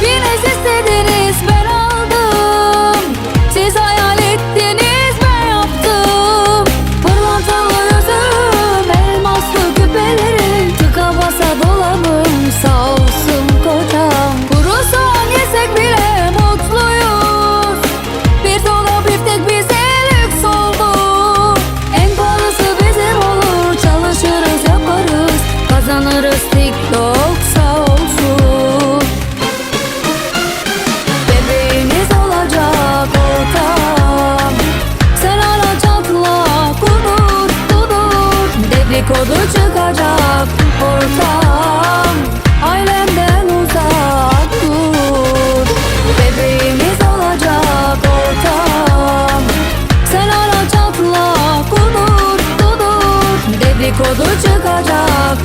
Hepiniz istediniz ben aldım. Siz hayal ettiniz ben yaptım. Pırlantalı yüzüm elmaslı küpelerim Tıka basa dolamım sağ olsun kocam. Kuru soğan yesek bile mutluyuz. Bir dolu biftek bize lüks oldu. En pahalısı bizim olur çalışırız yaparız. Kazanırız TikTok'sa Dedikodu çıkacak ortam. Ailemden uzak dur. Bebeğimiz olacak ortam. Sen ara çatla kudur kudur Dedikodu çıkacak